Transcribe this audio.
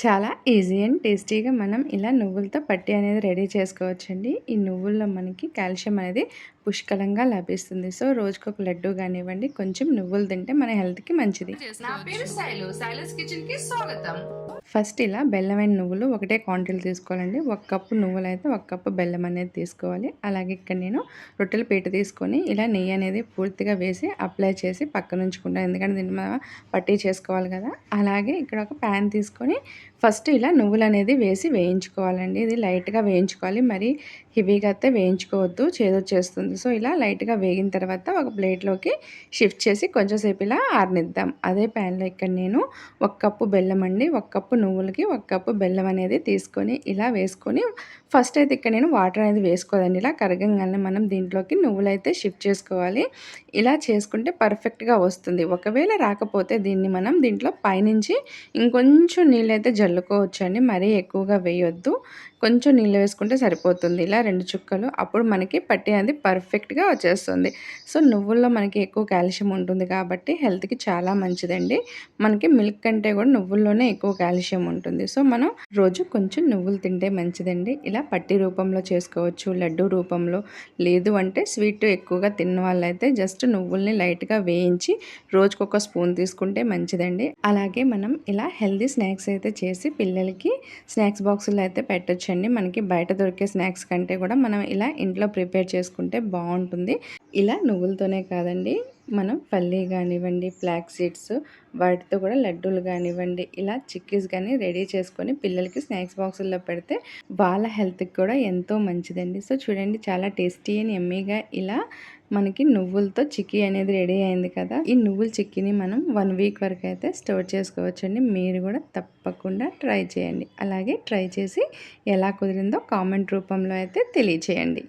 చాలా easy and టేస్టీగా మనం ఇలా నువ్వులతో పట్టి అనేది రెడీ చేసుకోవచ్చండి. ఈ నువ్వుల్లో మనకి కాల్షియం అనేది పుష్కలంగా లభిస్తుంది. సో రోజుకొక లడ్డు కానివ్వండి కొంచెం నువ్వులు తింటే మన హెల్త్కి మంచిది. నా పేరు శైలు. శైలస్ కిచెన్కి స్వాగతం. ఫస్ట్ ఇలా బెల్లమైన నువ్వులు ఒకటే క్వాంటిటీలు తీసుకోవాలండి. ఒక కప్పు నువ్వులు అయితే ఒక కప్పు బెల్లం అనేది తీసుకోవాలి. అలాగే ఇక్కడ నేను రొట్టెల పీట తీసుకొని ఇలా నెయ్యి అనేది పూర్తిగా వేసి అప్లై చేసి పక్కన ఉంచుకుంటాను ఎందుకంటే దీన్ని మనం పట్టీ చేసుకోవాలి కదా. అలాగే ఇక్కడ ఒక ప్యాన్ తీసుకొని ఫస్ట్ ఇలా నువ్వులు అనేది వేసి వేయించుకోవాలండి. ఇది లైట్గా వేయించుకోవాలి. మరి హెవీగా అయితే వేయించుకోవద్దు చేదొచ్చేస్తుంది సో ఇలా లైట్గా వేగిన తర్వాత ఒక ప్లేట్లోకి షిఫ్ట్ చేసి కొంచెంసేపు ఇలా ఆరనిద్దాం. అదే ప్యాన్లో ఇక్కడ నేను ఒక కప్పు బెల్లం అండి ఒక కప్పు నువ్వులకి ఒక కప్పు బెల్లం అనేది తీసుకొని ఇలా వేసుకొని ఫస్ట్ అయితే ఇక్కడ నేను వాటర్ అనేది వేసుకోదండి. ఇలా కరగంగానే మనం దీంట్లోకి నువ్వులు అయితే షిఫ్ట్ చేసుకోవాలి. ఇలా చేసుకుంటే పర్ఫెక్ట్గా వస్తుంది. ఒకవేళ రాకపోతే దీన్ని మనం దీంట్లో పైనుంచి ఇంకొంచెం నీళ్ళు అయితే జల్లుకోవచ్చు అండి మరీ ఎక్కువగా వేయొద్దు. కొంచెం నీళ్ళు వేసుకుంటే సరిపోతుంది. ఇలా రెండు చుక్కలు అప్పుడు మనకి పట్టి అనేది పర్ఫెక్ట్గా వచ్చేస్తుంది. సో నువ్వుల్లో మనకి ఎక్కువ కాల్షియం ఉంటుంది కాబట్టి హెల్త్కి చాలా మంచిదండి. మనకి మిల్క్ కంటే కూడా నువ్వుల్లోనే ఎక్కువ కాల్షియం ఉంటుంది. సో మనం రోజు కొంచెం నువ్వులు తింటే మంచిదండి. ఇలా పట్టి రూపంలో చేసుకోవచ్చు లడ్డు రూపంలో. లేదు అంటే స్వీట్ ఎక్కువగా తిన్న వాళ్ళైతే జస్ట్ నువ్వుల్ని లైట్గా వేయించి రోజుకొక స్పూన్ తీసుకుంటే మంచిదండి. అలాగే మనం ఇలా హెల్దీ స్నాక్స్ అయితే చేసి పిల్లలకి స్నాక్స్ బాక్సులు అయితే పెట్టొచ్చండి. మనకి బయట దొరికే స్నాక్స్ కంటే కంటే కూడా మనం ఇలా ఇంట్లో ప్రిపేర్ చేసుకుంటే బాగుంటుంది. ఇలా నువ్వులతోనే కాదండి మనం పల్లీ కానివ్వండి ఫ్లాక్ సీడ్స్ వాటితో కూడా లడ్డూలు కానివ్వండి ఇలా చిక్కీస్ కానీ రెడీ చేసుకొని పిల్లలకి స్నాక్స్ బాక్సుల్లో పెడితే వాళ్ళ హెల్త్కి కూడా ఎంతో మంచిదండి. సో చూడండి చాలా టేస్టీ అని ఎమ్మీగా ఇలా మనకి నువ్వులతో చిక్కీ అనేది రెడీ అయింది కదా ఈ నువ్వుల చిక్కీని మనం వన్ వీక్ వరకు అయితే స్టోర్ చేసుకోవచ్చండి. మీరు కూడా తప్పకుండా ట్రై చేయండి. అలాగే ట్రై చేసి ఎలా కుదిరిందో కామెంట్ రూపంలో అయితే తెలియచేయండి.